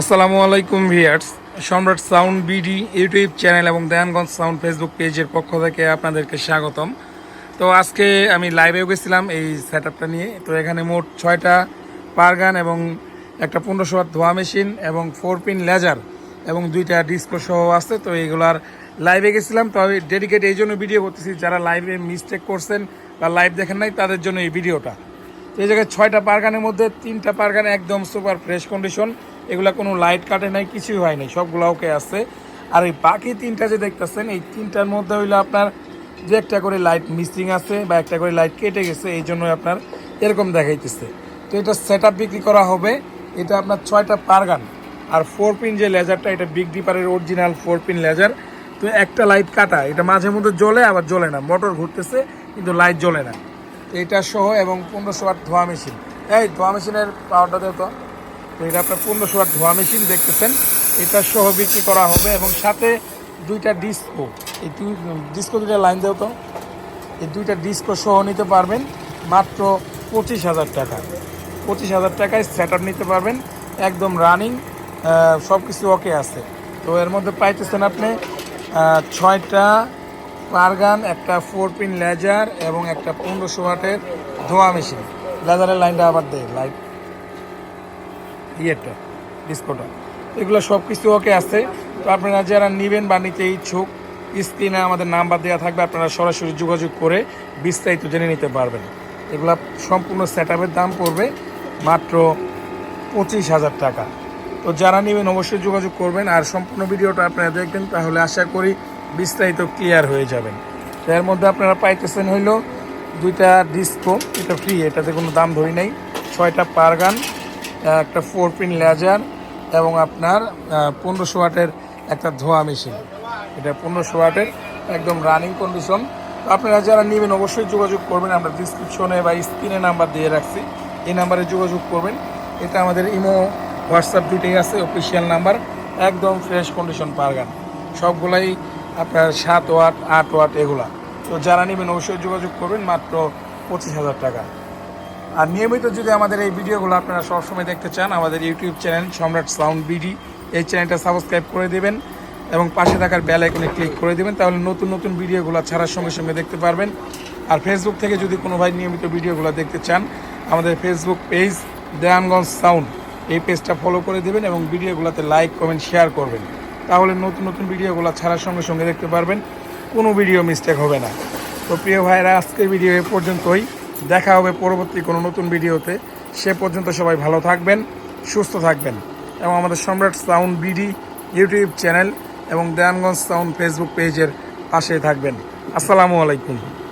আসসালামু আলাইকুম ভিয়ার্স। সম্রাট সাউন্ড বিডি ইউটিউব চ্যানেল এবং দয়ানগঞ্জ সাউন্ড ফেসবুক পেজের পক্ষ থেকে আপনাদেরকে স্বাগতম। তো আজকে আমি লাইভেও গেছিলাম এই সেট নিয়ে। তো এখানে মোট ছয়টা পারগান এবং একটা পনেরোশো ধোয়া মেশিন এবং ফোর পিন লেজার এবং দুইটা ডিস্কো সহ আছে। তো এইগুলার লাইভে গেছিলাম। তো আমি ডেডিকেট এই জন্য ভিডিও করতেছি, যারা লাইভে মিস্টেক করছেন বা লাইভ দেখেন নাই, তাদের জন্য এই ভিডিওটা। তো এই জায়গায় ছয়টা পারগানের মধ্যে তিনটা পারগান একদম সুপার ফ্রেশ কন্ডিশন এগুলা কোনো লাইট কাটে নাই, কিছুই হয় নাই, সবগুলো ওকে আছে। আর এই বাকি তিনটা যে দেখতেছেন, এই তিনটার মধ্যে হইল আপনার যে একটা করে লাইট মিসিং আছে বা একটা করে লাইট কেটে গেছে, এই জন্য আপনার এরকম দেখাইতেছে। তো এটা সেট বিক্রি করা হবে। এটা আপনার ছয়টা পারগান আর ফোর পিন যে লেজারটা এটা বিগ ডিপারের অরিজিনাল ফোর পিন লেজার তো একটা লাইট কাটা, এটা মাঝে মধ্যে জ্বলে, আবার জ্বলে না। মোটর ঘুরতেছে, কিন্তু লাইট জ্বলে না। এটা সহ এবং পনেরোশো ওয়াট ধোয়া মেশিন। এই ধোয়া মেশিনের পাওয়ারটা তো। তো এটা আপনার পনেরোশো ওয়াট ধোয়া মেশিন দেখতেছেন। এটা সহ বিক্রি করা হবে এবং সাথে দুইটা ডিস্কো এই দুই ডিস্কো দুইটা লাইন দেও তো। এই দুইটা ডিস্কো সহ নিতে পারবেন মাত্র পঁচিশ হাজার টাকা। পঁচিশ হাজার টাকায় সেট নিতে পারবেন, একদম রানিং সব কিছু ওকে আছে। তো এর মধ্যে পাইতেছেন আপনি ছয়টা পারগান একটা ফোর পিন লেজার এবং একটা পনেরোশো ওয়াটের ধোয়া মেশিন লেজারের লাইনটা আবার দেয় লাইট ইয়েটা ডিস্কোটা এগুলো সব কিছু ওকে আছে। তো আপনারা যারা নেবেন বা নিতে ইচ্ছুক স্ক্রিনে আমাদের নাম্বার দেওয়া থাকবে, আপনারা সরাসরি যোগাযোগ করে বিস্তারিত জেনে নিতে পারবেন। এগুলো সম্পূর্ণ সেট দাম পড়বে মাত্র পঁচিশ হাজার টাকা। তো যারা নেবেন অবশ্যই যোগাযোগ করবেন, আর সম্পূর্ণ ভিডিওটা আপনারা দেখবেন, তাহলে আশা করি বিস্তারিত ক্লিয়ার হয়ে যাবেন। এর মধ্যে আপনারা পাইতেছেন হইল দুইটা ডিস্কো এটা ফ্রি এটাতে কোনো দাম ধরি নাই। ছয়টা পারগান, একটা ফোর পিন লেজার এবং আপনার পনেরোশো ওয়াটের একটা ধোয়া মেশিন এটা পনেরোশো ওয়াটের একদম রানিং কন্ডিশন আপনারা যারা নেবেন অবশ্যই যোগাযোগ করবেন, আমরা ডিসক্রিপশনে বা স্ক্রিনে নাম্বার দিয়ে রাখছি। এই নাম্বারে যোগাযোগ করবেন। এটা আমাদের ইমো হোয়াটসঅ্যাপ দুইটাই আছে অফিসিয়াল নাম্বার একদম ফ্রেশ কন্ডিশন পারগান। সবগুলাই আপনার সাত ওয়াট, আট ওয়াট এগুলা। তো যারা নেবেন অবশ্যই যোগাযোগ করবেন, মাত্র পঁচিশ হাজার টাকা। আর নিয়মিত যদি আমাদের এই ভিডিওগুলো আপনারা সবসময় দেখতে চান, আমাদের YouTube channel Samrat sound BD, এই চ্যানেলটা সাবস্ক্রাইব করে দেবেন এবং পাশে থাকার বেল আইকনে ক্লিক করে দেবেন, তাহলে নতুন নতুন ভিডিওগুলো ছাড়ার সঙ্গে সঙ্গে দেখতে পারবেন। আর ফেসবুক থেকে যদি কোনো ভাই নিয়মিত ভিডিওগুলো দেখতে চান, আমাদের ফেসবুক পেজ দেয়ানগঞ্জ সাউন্ড, এই পেজটা ফলো করে দেবেন এবং ভিডিওগুলোতে লাইক কমেন্ট শেয়ার করবেন। তাহলে নতুন নতুন ভিডিওগুলো ছাড়ার সঙ্গে সঙ্গে দেখতে পারবেন। কোনো ভিডিও মিস্টেক হবে না। তো প্রিয় ভাইরা আজকের ভিডিও এ পর্যন্তই। দেখা হবে পরবর্তী কোনো নতুন ভিডিওতে। সে পর্যন্ত সবাই ভালো থাকবেন, সুস্থ থাকবেন এবং আমাদের সম্রাট সাউন্ড বিডি ইউটিউব চ্যানেল এবং দেয়ানগঞ্জ সাউন্ড ফেসবুক পেজের পাশে থাকবেন। আসসালামু আলাইকুম।